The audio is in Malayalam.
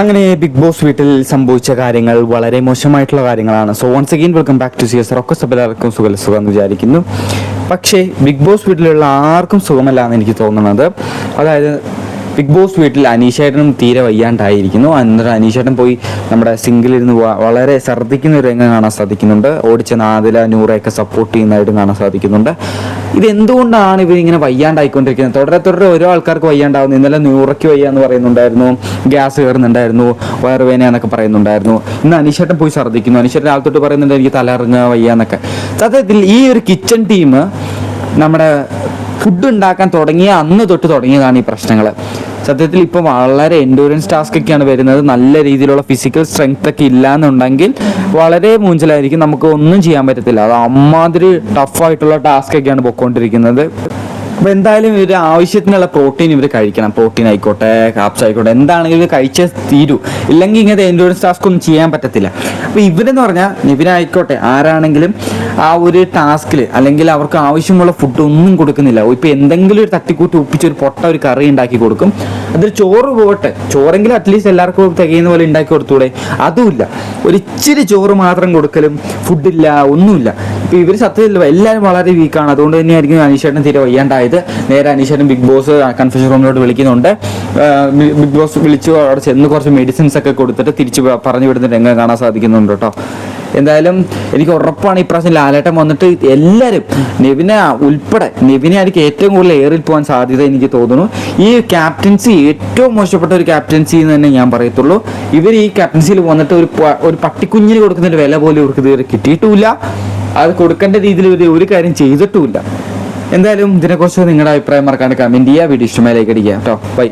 അങ്ങനെ ബിഗ് ബോസ് വീട്ടിൽ സംഭവിച്ച കാര്യങ്ങൾ വളരെ മോശമായിട്ടുള്ള കാര്യങ്ങളാണ്. So once again welcome back to സിയസ് റൊക്കെ സഭയിലാർക്കും സുഖ സുഖം എന്ന് വിചാരിക്കുന്നു. പക്ഷേ ബിഗ് ബോസ് വീട്ടിലുള്ള ആർക്കും സുഖമല്ല എന്ന് എനിക്ക് തോന്നുന്നത്. അതായത് ബിഗ് ബോസ് വീട്ടിൽ അനീഷേട്ടനും തീരെ വയ്യാണ്ടായിരിക്കുന്നു. എന്നിട്ട് അനീഷേട്ടൻ പോയി നമ്മുടെ സിംഗിളിരുന്ന് വ- വളരെ ഛർദ്ദിക്കുന്ന ഒരു രംഗം കാണാൻ സാധിക്കുന്നുണ്ട്. ഓടിച്ച നാദില നൂറയൊക്കെ സപ്പോർട്ട് ചെയ്യുന്നതായിട്ട് കാണാൻ സാധിക്കുന്നുണ്ട്. ഇതെന്തുകൊണ്ടാണ് ഇവരിങ്ങനെ വയ്യാണ്ടായിക്കൊണ്ടിരിക്കുന്നത്? തുടരെ തുടരെ ഓരോ ആൾക്കാർക്ക് വയ്യാണ്ടാവുന്നു. ഇന്നലെ നൂറയ്ക്ക് വയ്യ എന്ന് പറയുന്നുണ്ടായിരുന്നു. ഗ്യാസ് കയറുന്നുണ്ടായിരുന്നു. വയറുവേന എന്നൊക്കെ പറയുന്നുണ്ടായിരുന്നു. ഇന്ന് അനീഷേട്ടൻ പോയി ഛർദ്ദിക്കുന്നു. അനീഷേട്ടൻ ആൾ തൊട്ട് പറയുന്നുണ്ട് എനിക്ക് തലറിഞ്ഞ വയ്യ എന്നൊക്കെ. സത്യത്തിൽ ഈ ഒരു കിച്ചൺ ടീം നമ്മുടെ ഫുഡ് ഉണ്ടാക്കാൻ തുടങ്ങിയ അന്ന് തൊട്ട് തുടങ്ങിയതാണ് ഈ പ്രശ്നങ്ങൾ. സത്യത്തിൽ ഇപ്പോൾ വളരെ എൻഡൂറൻസ് ടാസ്ക് ഒക്കെയാണ് വരുന്നത്. നല്ല രീതിയിലുള്ള ഫിസിക്കൽ സ്ട്രെങ്ത് ഒക്കെ ഇല്ലാന്നുണ്ടെങ്കിൽ വളരെ മൂഞ്ചലായിരിക്കും. നമുക്ക് ഒന്നും ചെയ്യാൻ പറ്റത്തില്ല. അത് അമ്മാതിരി ടഫായിട്ടുള്ള ടാസ്ക് ഒക്കെയാണ് പൊക്കോണ്ടിരിക്കുന്നത്. അപ്പോൾ എന്തായാലും ഇവർ ആവശ്യത്തിനുള്ള പ്രോട്ടീൻ ഇവർ കഴിക്കണം. പ്രോട്ടീൻ ആയിക്കോട്ടെ കാപ്സ് ആയിക്കോട്ടെ എന്താണെങ്കിലും ഇവർ കഴിച്ചേ തീരൂ. ഇല്ലെങ്കിൽ ഇങ്ങനത്തെ എൻഡൂറൻസ് ടാസ്ക് ഒന്നും ചെയ്യാൻ പറ്റത്തില്ല. അപ്പോൾ ഇവരെന്ന് പറഞ്ഞാൽ നിവിനായിക്കോട്ടെ ആരാണെങ്കിലും ആ ഒരു ടാസ്കിൽ അല്ലെങ്കിൽ അവർക്ക് ആവശ്യമുള്ള ഫുഡ് ഒന്നും കൊടുക്കുന്നില്ല. ഇപ്പോൾ എന്തെങ്കിലും ഒരു തട്ടിക്കൂട്ടി ഒപ്പിച്ച് ഒരു പൊട്ട ഒരു കറി ഉണ്ടാക്കി കൊടുക്കും. അതിൽ ചോറ് പോകട്ടെ ചോറെങ്കിലും അറ്റ്ലീസ്റ്റ് എല്ലാവർക്കും തികയുന്ന പോലെ ഉണ്ടാക്കി കൊടുത്തൂടെ? അതുമില്ല. ഒരു ഇച്ചിരി ചോറ് മാത്രം കൊടുക്കലും ഫുഡില്ല ഒന്നുമില്ല. ഇപ്പം ഇവർ സത്യത്തില്ല എല്ലാവരും വളരെ വീക്കാണ് അതുകൊണ്ട് തന്നെയായിരിക്കും അനീഷേട്ടൻ തീരെ വയ്യാണ്ടായത്. നേരെ അനീഷേട്ടൻ ബിഗ് ബോസ് കൺഫ്യൂഷൻ റൂമിലോട്ട് വിളിക്കുന്നുണ്ട്. ബിഗ് ബോസ് വിളിച്ചു അവിടെ ചെന്ന് കുറച്ച് മെഡിസിൻസ് ഒക്കെ കൊടുത്തിട്ട് തിരിച്ച് പറഞ്ഞു വിടുന്ന എങ്ങനെ കാണാൻ സാധിക്കുന്നുണ്ട് കേട്ടോ. എന്തായാലും എനിക്ക് ഉറപ്പാണ് ഈ ഇപ്രാവശ്യം ലാലേട്ടൻ വന്നിട്ട് എല്ലാവരും നെവിനെ ഉൾപ്പെടെ നെവിനെ എനിക്ക് ഏറ്റവും കൂടുതൽ ഏറിൽ പോകാൻ സാധ്യത എനിക്ക് തോന്നുന്നു. ഈ ക്യാപ്റ്റൻസി ഏറ്റവും മോശപ്പെട്ട ഒരു ക്യാപ്റ്റൻസി എന്ന് തന്നെ ഞാൻ പറയത്തുള്ളൂ. ഇവർ ഈ ക്യാപ്റ്റൻസിയിൽ വന്നിട്ട് ഒരു ഒരു പട്ടിക്കുഞ്ഞിന് കൊടുക്കുന്ന ഒരു വില പോലും ഇവർക്ക് ഇതുവരെ കിട്ടിയിട്ടുമില്ല അത് കൊടുക്കേണ്ട രീതിയിൽ ഇവർ ഒരു കാര്യം ചെയ്തിട്ടുമില്ല. എന്തായാലും ഇതിനെക്കുറിച്ച് നിങ്ങളുടെ അഭിപ്രായം മറക്കാണ്ട് കമന്റ് ചെയ്യുക. വീഡിയോ ഇഷ്ടമായി ലൈക്ക് അടിക്കുക. കേട്ടോ. ബൈ